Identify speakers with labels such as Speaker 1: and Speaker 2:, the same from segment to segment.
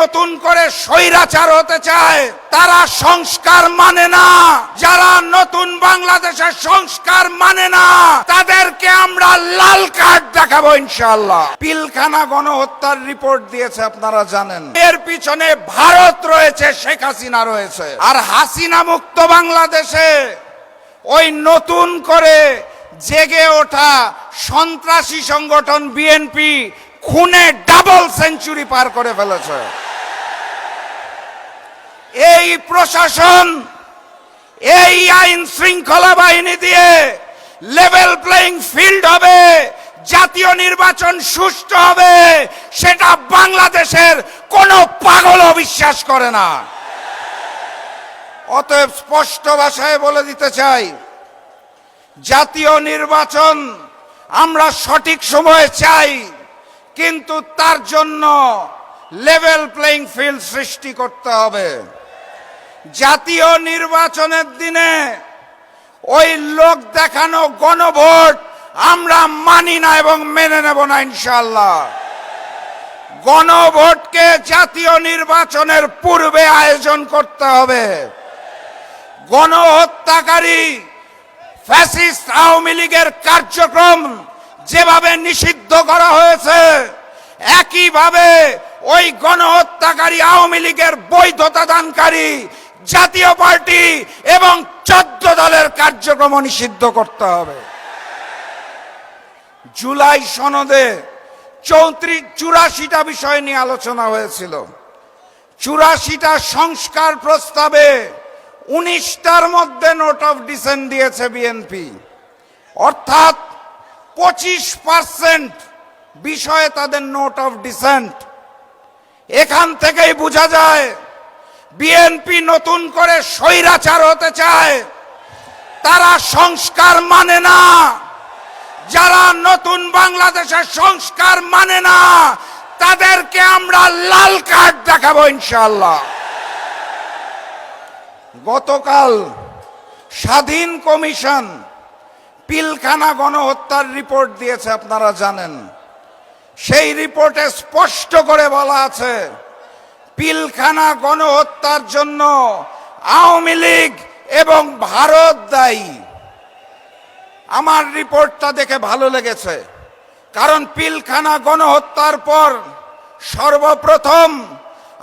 Speaker 1: নতুন করে স্বৈরাচার হতে চায়, তারা সংস্কার মানে না। যারা নতুন বাংলাদেশের সংস্কার মানে না, তাদেরকে আমরা লাল কার্ড দেখাবো ইনশাআল্লাহ। পিলখানা গণহত্যার রিপোর্ট দিয়েছে, আপনারা জানেন। এর পিছনে ভারত রয়েছে, শেখ হাসিনা রয়েছে। আর হাসিনা মুক্ত বাংলাদেশে ওই নতুন করে জেগে ওঠা সন্ত্রাসী সংগঠন বিএনপি খুনে ডাবল সেঞ্চুরি পার করে ফেলেছে। এই প্রশাসন, এই আইন শৃঙ্খলা বাহিনী দিয়ে লেভেল প্লেইং ফিল্ড হবে, জাতীয় নির্বাচন সুষ্ঠু হবে, সেটা বাংলাদেশের কোনো পাগল বিশ্বাস করে না। অতএব স্পষ্ট ভাষায় বলে দিতে চাই, জাতীয় নির্বাচন আমরা সঠিক সময়ে চাই। কিন্তু তার জন্য লেভেল প্লেইং ফিল্ড সৃষ্টি করতে হবে। জাতীয় নির্বাচনের দিনে ওই লোক দেখানো গণভোট আমরা মানি না এবং মেনে নেব না ইনশাল্লাহ গণভোটকে জাতীয় নির্বাচনের পূর্বে আয়োজন করতে হবে। গণহত্যাকারী ফ্যাসিস্ট আওয়ামী লীগের কার্যক্রম যেভাবে নিষিদ্ধ করা হয়েছে, একইভাবে ওই গণহত্যাকারী আওয়ামী লীগের বৈধতা দানকারী জাতীয় পার্টি এবং চোদ্দ দলের কার্যক্রম নিষিদ্ধ করতে হবে। জুলাই সনদে চৌত্রিশ, চুরাশিটা বিষয় নিয়ে আলোচনা হয়েছিল। চুরাশিটা সংস্কার প্রস্তাবে উনিশটার মধ্যে নোট অফ ডিসেন্ট দিয়েছে বিএনপি। অর্থাৎ পঁচিশ পার্সেন্ট বিষয়ে তাদের নোট অফ ডিসেন্ট। এখান থেকেই বোঝা যায়, বিএনপি নতুন করে স্বৈরাচার হতে চায়। তারা সংস্কার মানে না। যারা নতুন বাংলাদেশের সংস্কার মানে না, তাদেরকে আমরা লাল কার্ড দেখাবো ইনশাল্লাহ গতকাল স্বাধীন কমিশন পিলখানা গণহত্যার রিপোর্ট দিয়েছে, আপনারা জানেন। সেই রিপোর্টে স্পষ্ট করে বলা আছে, পিলখানা গণহত্যার জন্য আওয়ামী লীগ এবং ভারত দায়ী। আমার রিপোর্টটা দেখে ভালো লেগেছে, কারণ পিলখানা গণহত্যার পর সর্বপ্রথম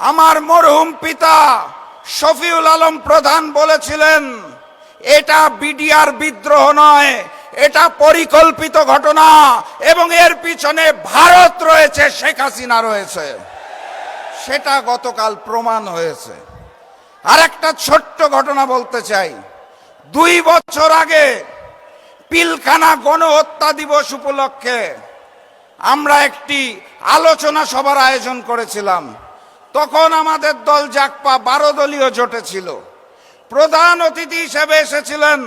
Speaker 1: আমার মরহুম পিতা শফিউল আলম প্রধান বলেছিলেন, এটা বিডিআর বিদ্রোহ নয় এটা পরিকল্পিত ঘটনা এবং এর পিছনে ভারত রয়েছে, শেখ হাসিনা রয়েছে। সেটা গতকাল প্রমাণ হয়েছে। আর একটা ছোট্ট ঘটনা বলতে চাই। দুই বছর আগে পিলখানা গণহত্যা দিবস উপলক্ষে আমরা একটি আলোচনা সভার আয়োজন করেছিলাম। তখন আমাদের দল জাকপা বারো দলীয় জোটে ছিল। প্রধান অতিথি হিসেবে এসেছিলেন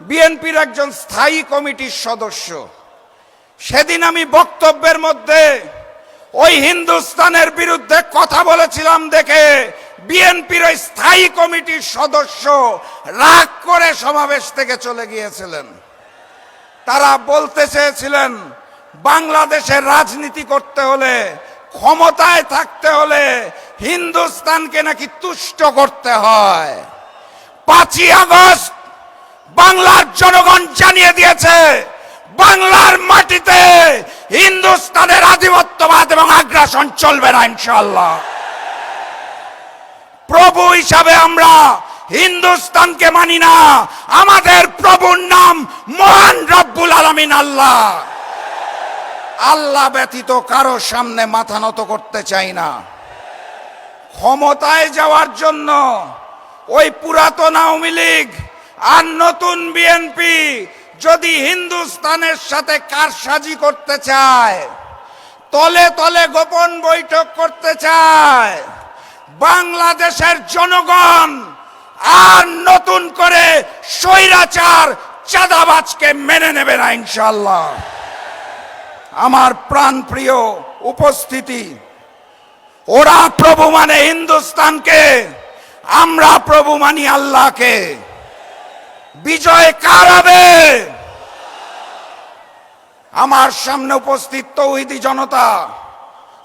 Speaker 1: বিএনপির একজন স্থায়ী কমিটির সদস্য। সেদিন আমি বক্তব্যের মধ্যে ওই হিন্দুস্তানের বিরুদ্ধে কথা বলেছিলাম দেখে বিএনপির ওই স্থায়ী কমিটির সদস্য রাগ করে সমাবেশ থেকে চলে গিয়েছিলেন। তারা বলতে চেয়েছিলেন, বাংলাদেশের রাজনীতি করতে হলে, ক্ষমতায় থাকতে হলে হিন্দুস্তানকে নাকি তুষ্ট করতে হয়। পাঁচই আগস্ট বাংলার জনগণ জানিয়ে দিয়েছে, বাংলার মাটিতে হিন্দুস্তানের আধিপত্যবাদ এবং আগ্রাসন চলবে না ইনশাল্লাহ প্রভু হিসাবে আমরা হিন্দুস্তানকে মানি না, আমাদের প্রভুর নাম মহান রব্বুল আলমিন আল্লাহ। আল্লাহ ব্যতীত কারও সামনে মাথা নত করতে চাই না। ক্ষমতায় যাওয়ার জন্য ওই পুরাতন আওয়ামী লীগ আর নতুন বিএনপি যদি হিন্দুস্তানের সাথে কারসাজি করতে চায়, তলে তলে গোপন বৈঠক করতে চায়, বাংলাদেশের জনগণ আর নতুন করে স্বৈরাচার চাঁদাবাজকে মেনে নেবে না ইনশাল্লাহ আমার প্রাণ প্রিয় উপস্থিতি, ওরা প্রভু মানে হিন্দুস্তানকে, আমরা প্রভু মানি আল্লাহকে। বিজয় কার হবে? আমার সামনে উপস্থিত তৌহিদি জনতা,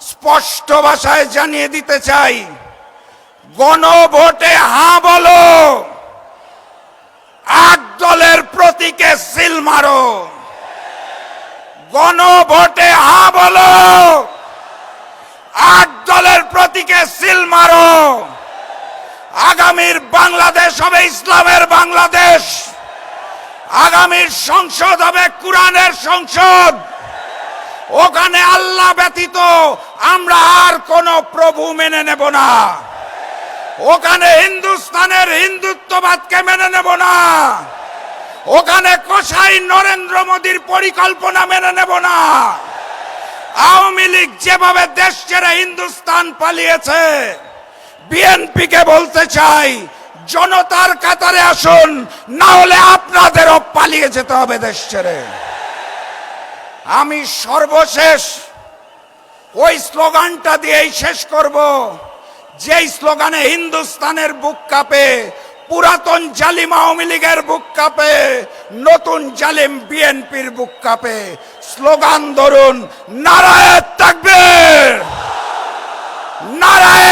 Speaker 1: স্পষ্ট ভাষায় জানিয়ে দিতে চাই, গণভোটে হাঁ বলো, আট দলের প্রতীকে সিল মারো। গণভোটে হাঁ বলো, আট দলের প্রতীকে সিল মারো। আগামীর বাংলাদেশ হবে ইসলামের বাংলাদেশ। আগামীর সংসদ হবে কোরআনের সংসদ। ওখানে আল্লাহ ব্যতীত আমরা আর কোন প্রভু মেনে নেব না। ওখানে হিন্দুস্তানের হিন্দুত্ববাদকে মেনে নেব না। ওখানে কোসাই নরেন্দ্র মোদীর পরিকল্পনা মেনে নেব না। আওয়ামী লীগ যেভাবে দেশ ছেড়ে হিন্দুস্তান পালিয়েছে বিএনপি কে বলতে চাই, জনতার কাতারে আসুন, না হলে আপনাদেরও পালিয়ে যেতে হবে দেশ ছেড়ে। আমি সর্বশেষ ওই স্লোগানটা দিয়েই শেষ করব, যেই স্লোগানে হিন্দুস্তানের বুক কাঁপে, পুরাতন জালিম আওয়ামী লীগের বুক কাঁপে, নতুন জালিম বিএনপির বুক কাঁপে। স্লোগান ধরুন, নারায়ণ থাকবে নারায়ণ